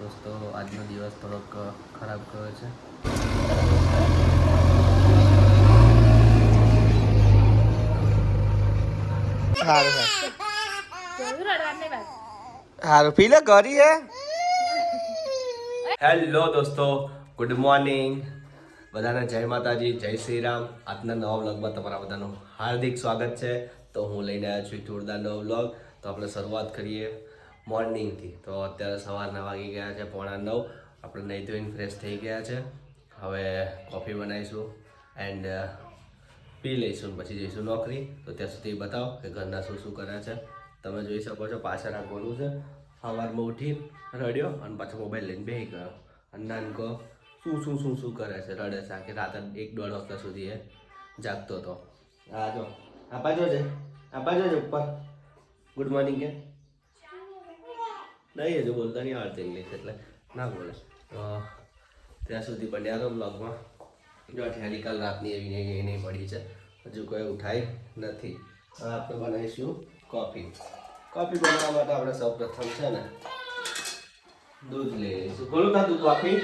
દોસ્તો આજનો દિવસ થોડોક ખરાબ ગયો છે. સારું સારું જોયું રડવાની વાત સારું પી લે ઘરી હે? હેલો દોસ્તો ગુડ મોર્નિંગ બધાને જય માતાજી જય શ્રી રામ. આજના નવા વ્લોગમાં તમારા બધાનું હાર્દિક સ્વાગત છે. તો હું લઈને આવ્યો છું જોરદાર નવો વ્લોગ. તો આપણે શરૂઆત કરીએ. મોર્નિંગથી. તો અત્યારે સવારના વાગી ગયા છે પોણા નવ. આપણે નહીં ધોઈને ફ્રેશ થઈ ગયા છે. હવે કોફી બનાવીશું એન્ડ પી લઈશું પછી જઈશું નોકરી. તો ત્યાં સુધી બતાવો કે ઘરના શું શું કરે છે. તમે જોઈ શકો છો પાછળ ગોલું છે. સવારમાં ઉઠી રડ્યો અને પાછો મોબાઈલ લઈને બેસી ગયો. અને નાનકો શું શું શું શું કરે છે? રડે છે આખી રાત એક દોઢ વાગ્યા સુધી એ જાગતો હતો. આ જો, આ બાજુ છે આ બાજુ છે ઉપર. ગુડ મોર્નિંગ કે? નહીં હજુ બોલતા નહીં આવડતી ઇંગ્લિશ એટલે. ના બોલે. તો ત્યાં સુધી બન્યા તો બ્લોગમાં જો અઠિયારી કાલ રાતની એવી નહીં એ નહીં પડી છે. હજુ કોઈ ઉઠાઈ નથી. હવે આપણે બનાવીશું કોફી કોફી બનાવવા માટે આપણે સૌ પ્રથમ છે ને દૂધ લઈ લઈશું. ગોળું ના દૂધ કોફી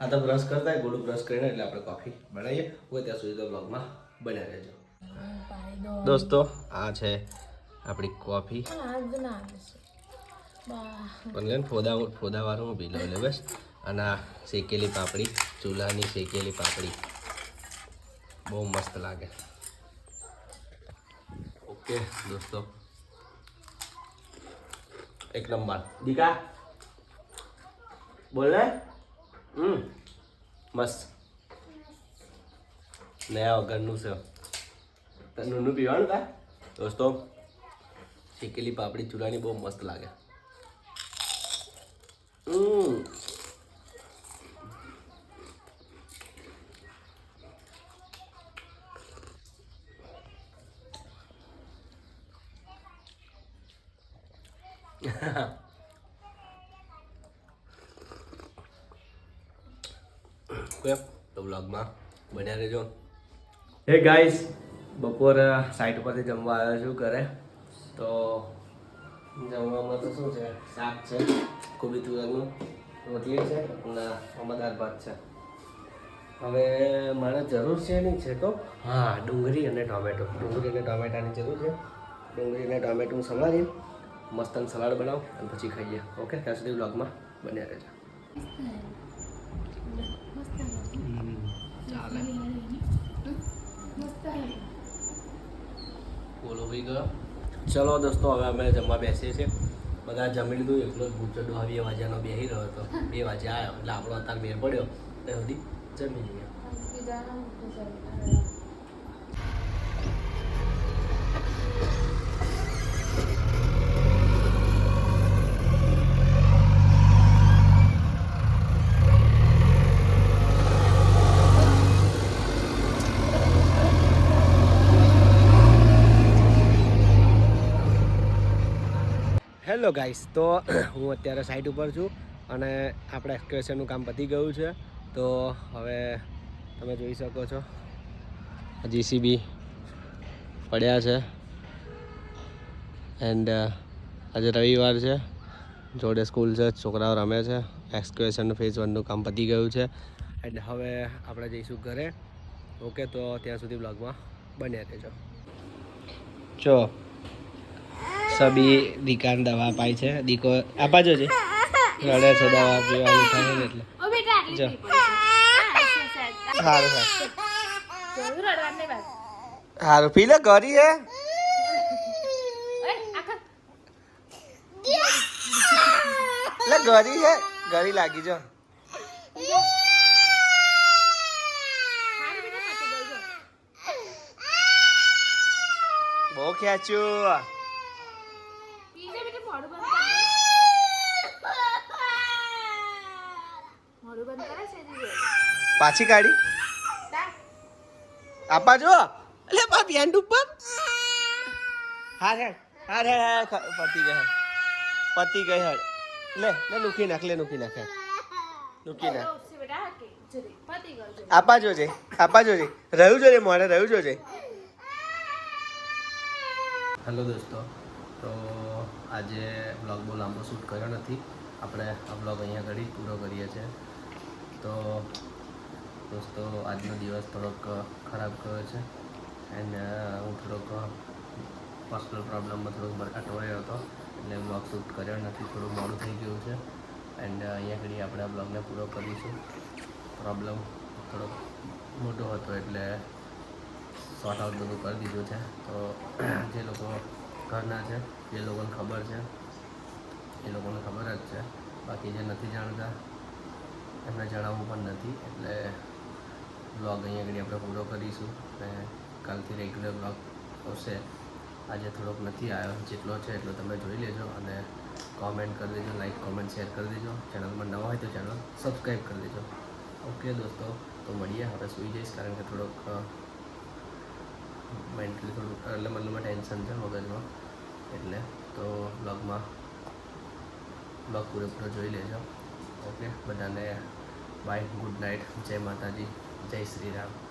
આ તો બ્રશ કરતા ગોળું બ્રશ કરીને એટલે આપણે કોફી બનાવીએ. હોય ત્યાં સુધી તો બ્લોગમાં બન્યા રહેજો. દોસ્તો આ છે આપણી કોફી. પણ લે ફોદા ફોદાવાળું હું પી લઉં લે બસ. અને આ શેકેલી પાપડી ચૂલાની શેકેલી પાપડી. બહુ મસ્ત લાગે. ઓકે દોસ્તો. એક નંબર. દીકા. બોલ ને. હમ. મસ્ત. નયા વગરનું છે. તનું પીવાનું કા દોસ્તો શેકેલી પાપડી ચૂલાની બહુ મસ્ત લાગે. તો બ્લોગમાં બન્યા રહેજો. હે ગાઈસ બપોર સાઈડ પરથી જમવા આવ્યો છું ઘરે. તો જમવામાં તો શું છે? શાક છે કોબી તુરનું. રોટલી છે અને આમાં દાળ ભાત છે. હવે મારે જરૂર છે નહીં છે તો હા ડુંગળી અને ટોમેટો. ડુંગળી અને ટોમેટાની જરૂર છે. ડુંગળી અને ટોમેટું સમારી મસ્ત સલાડ બનાવ અને પછી ખાઈએ. ઓકે? ત્યાં સુધી બ્લોગમાં બન્યા રહેજો. ચાલે બોલો ભાઈ ગયો. ચલો દોસ્તો, હવે અમે જમવા બેસીએ છીએ. બધા જમી લીધું, એકલો જ ભૂચડો ડોહા બે વાગ્યાનો બેસી રહ્યો હતો. બે વાગે આવ્યો એટલે આપણો અત્યારે મેળ પડ્યો. ત્યાં સુધી જમી લઈએ. હેલો ગાઈસ તો હું અત્યારે સાઇટ ઉપર છું અને આપણે એક્સક્રેશનનું કામ પતી ગયું છે. તો હવે તમે જોઈ શકો છો. જીસીબી પડ્યા છે. એન્ડ આજે રવિવાર છે. જોડે સ્કૂલ છે, છોકરાઓ રમે છે. એક્સક્રેશન ફેઝ વનનું કામ પતી ગયું છે. એન્ડ હવે આપણે જઈશું ઘરે. ઓકે તો ત્યાં સુધી બ્લોગમાં બન્યા રહેજો. જો સબી દીકાન દવા પાય છે. દીકો આપા છે રડે છે દવા પીવાની થાય ને એટલે. ઓ બેટા જો. સારું સારું સારું પી લે ગરી હે. આખા. ઘરી હે. ઘરી લાગી જો. હારી બહુ ખેંચ્યું. મોઢું બંધ કર. બંધ કરે છે દીદી પાછી કાઢી? આપા જો. એટલે બા બેન્ડ ઉપર? હા હેડ હા હાર પતી ગઈ પતી ગઈ હેડ. લે લે લુકી નાખ લે લુકી નાખ લુકી નાખ. આપા જોજે આપા જોજે રહ્યું જોજે મોડે રહ્યું જોજે હેલો દોસ્તો. તો આજે બ્લોગ બહુ લાંબો શૂટ કર્યો નથી. આપણે આ બ્લોગ અહીંયા ઘડી પૂરો કરીએ છીએ. તો દોસ્તો, આજનો દિવસ થોડોક ખરાબ ગયો છે. એન્ડ હું થોડોક પર્સનલ પ્રોબ્લેમમાં થોડોક અટવાયો હતો. એટલે બ્લોગ શૂટ કર્યો નથી. થોડું મોડું થઈ ગયું છે. એન્ડ અહીંયા ઘડી આપણે આ બ્લોગને પૂરો કરીશું. પ્રોબ્લેમ થોડોક મોટો હતો એટલે શોર્ટ આઉટ બધું કરી દીધું છે. તો, જે લોકો ઘરના છે જે લોકોને ખબર છે. એ લોકોને ખબર જ છે. બાકી જે નથી જાણતા, એમને જણાવવું પણ નથી. એટલે બ્લોગ અહીંયા આગળ આપણે પૂરો કરીશું અને કાલથી રેગ્યુલર બ્લોગ આવશે. આજે થોડોક નથી આવ્યો, જેટલો છે એટલો તમે જોઈ લેજો અને કોમેન્ટ કરી દેજો લાઈક કોમેન્ટ શેર કરી દેજો. ચેનલમાં નવા હોય તો ચેનલ સબસ્ક્રાઈબ કરી દેજો. ઓકે દોસ્તો, તો મળીએ. હવે સૂઈ જઈશ કારણ કે થોડોક મેન્ટલી થોડુંક એટલે મને ટેન્શન છે મગજમાં. એટલે તો બ્લોગમાં બ્લોગ પૂરેપૂરો જોઈ લેજો. ઓકે બધાને બાય ગુડ નાઇટ જય માતાજી, જય શ્રી રામ.